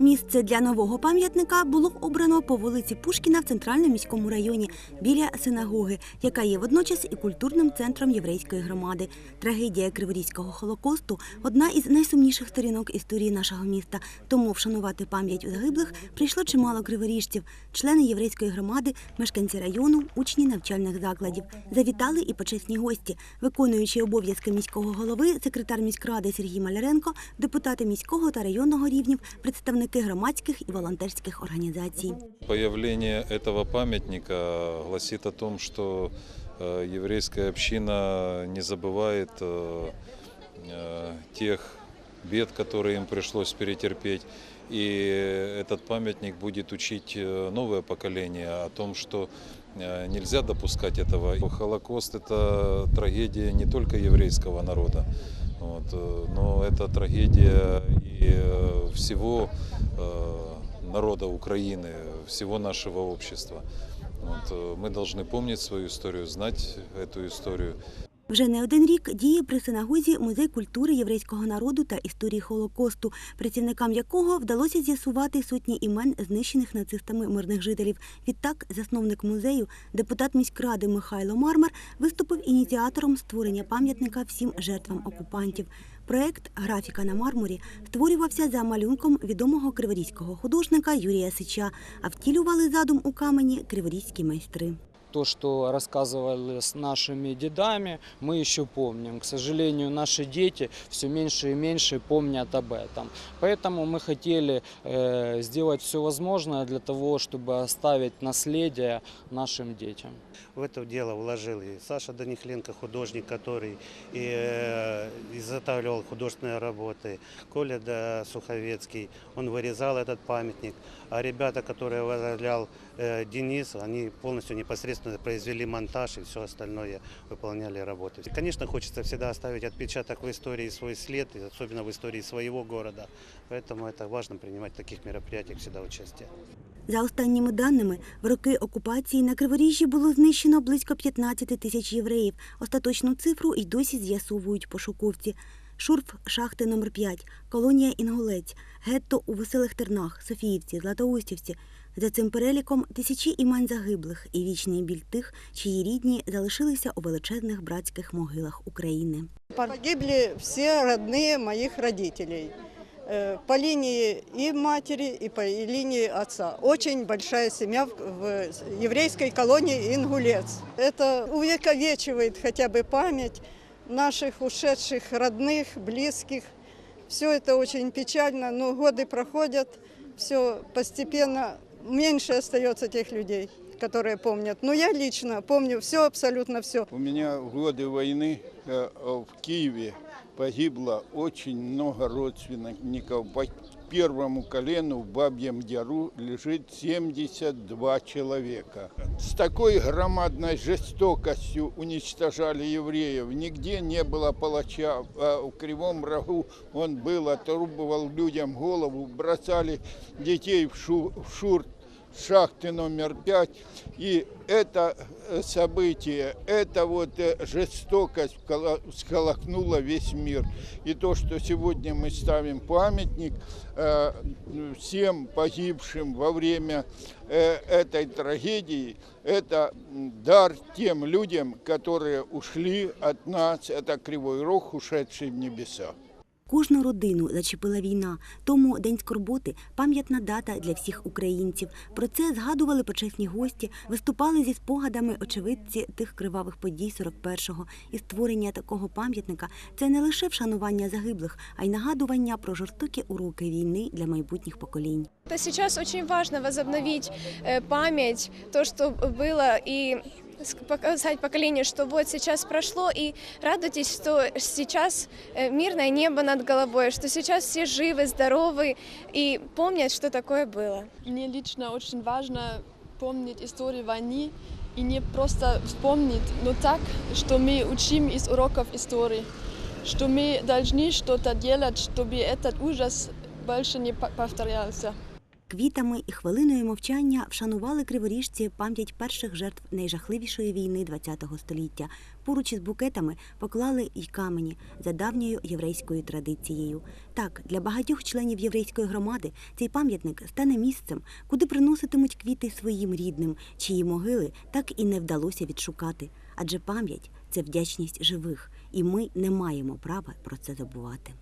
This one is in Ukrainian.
Місце для нового пам'ятника було обрано по вулиці Пушкіна в центральному міському районі біля синагоги, яка є водночас і культурним центром єврейської громади. Трагедія Криворізького холокосту одна із найсумніших сторінок історії нашого міста. Тому вшанувати пам'ять загиблих прийшло чимало криворіжців, члени єврейської громади, мешканці району, учні навчальних закладів. Завітали і почесні гості, виконуючи обов'язки міського голови, секретар міськради Сергій Маляренко, депутати міського та районного рівнів, представники громадських і волонтерських організацій. Появление этого памятника гласит о том, что э, еврейская община не забывает э, э, тех бед, которые им пришлось перетерпеть. И этот памятник будет учить э, новое поколение о том, что э, нельзя допускать этого. Холокост – это трагедия не только еврейского народа, вот, э, но это трагедия и э, всего э, народа Украины, всего нашего общества. Вот, э, мы должны помнить свою историю, знать эту историю. Вже не один рік діє при синагозі музей культури єврейського народу та історії Холокосту, працівникам якого вдалося з'ясувати сотні імен знищених нацистами мирних жителів. Відтак, засновник музею, депутат міськради Михайло Мармар, виступив ініціатором створення пам'ятника всім жертвам окупантів. Проект Графіка на мармурі створювався за малюнком відомого криворізького художника Юрія Сича, а втілювали задум у камені криворізькі майстри. То, что рассказывали с нашими дедами, мы еще помним. К сожалению, наши дети все меньше и меньше помнят об этом. Поэтому мы хотели э, сделать все возможное для того, чтобы оставить наследие нашим детям. В это дело вложил и Саша Данихленко, художник, который и, э, изготавливал художественные работы, Коля да, Суховецкий, он вырезал этот памятник, а ребята, которые возглавлял э, Денис, они полностью непосредственно произвели монтаж и все остальное выполняли работы. Конечно, хочется всегда оставить отпечаток в истории, свой след, и особенно в истории своего города, поэтому это важно принимать в таких мероприятиях всегда участие. За останніми даними, в роки окупації на Криворіжжі було знищено близько 15 тисяч євреїв. Остаточну цифру й досі з'ясовують пошуковці. Шурф шахти номер 5 колонія Інгулець, гетто у Веселих Тернах, Софіївці, Златоустівці. За цим переліком тисячі імен загиблих і вічний біль тих, чиї рідні залишилися у величезних братських могилах України. Погибли все родные моих родителей. Э, По линии и матери, и по линии отца. Очень большая семья в- в еврейской колонии Ингулец. Это увековечивает хотя бы память наших ушедших родных, близких. Все это очень печально, но годы проходят, все постепенно меньше остается тех людей, которые помнят. Но я лично помню все, абсолютно все. У меня в годы войны э, э, в Киеве погибло очень много родственников. По первому колену в Бабьем Яру лежит 72 человека. С такой громадной жестокостью уничтожали евреев. Нигде не было палача. А в Кривом Рогу он был, отрубывал людям голову, бросали детей в, шу, в шурт шахты номер пять. И это э, событие, это вот э, жестокость всколыхнула весь мир. И то, что сегодня мы ставим памятник э, всем погибшим во время этой трагедии, это дар тем людям, которые ушли от нас. Это Кривой Рог, ушедший в небеса. Кожну родину зачепила війна, тому День скорботи пам'ятна дата для всіх українців. Про це згадували почесні гості, виступали зі спогадами очевидці тих кривавих подій 41-го. І створення такого пам'ятника це не лише вшанування загиблих, а й нагадування про жорстокі уроки війни для майбутніх поколінь. Это сейчас очень важно возобновить э, память, то, что было, и с- показать поколению, что вот сейчас прошло, и радуйтесь, что сейчас э, мирное небо над головой, что сейчас все живы, здоровы и помнят, что такое было. Мне лично очень важно помнить историю войны и не просто вспомнить, но так, что мы учим из уроков истории, что мы должны что-то делать, чтобы этот ужас больше не по- повторялся. Квітами і хвилиною мовчання вшанували криворіжці пам'ять перших жертв найжахливішої війни ХХ століття. Поруч із букетами поклали й камені за давньою єврейською традицією. Так, для багатьох членів єврейської громади цей пам'ятник стане місцем, куди приноситимуть квіти своїм рідним, чиї могили так і не вдалося відшукати. Адже пам'ять це вдячність живих, і ми не маємо права про це забувати.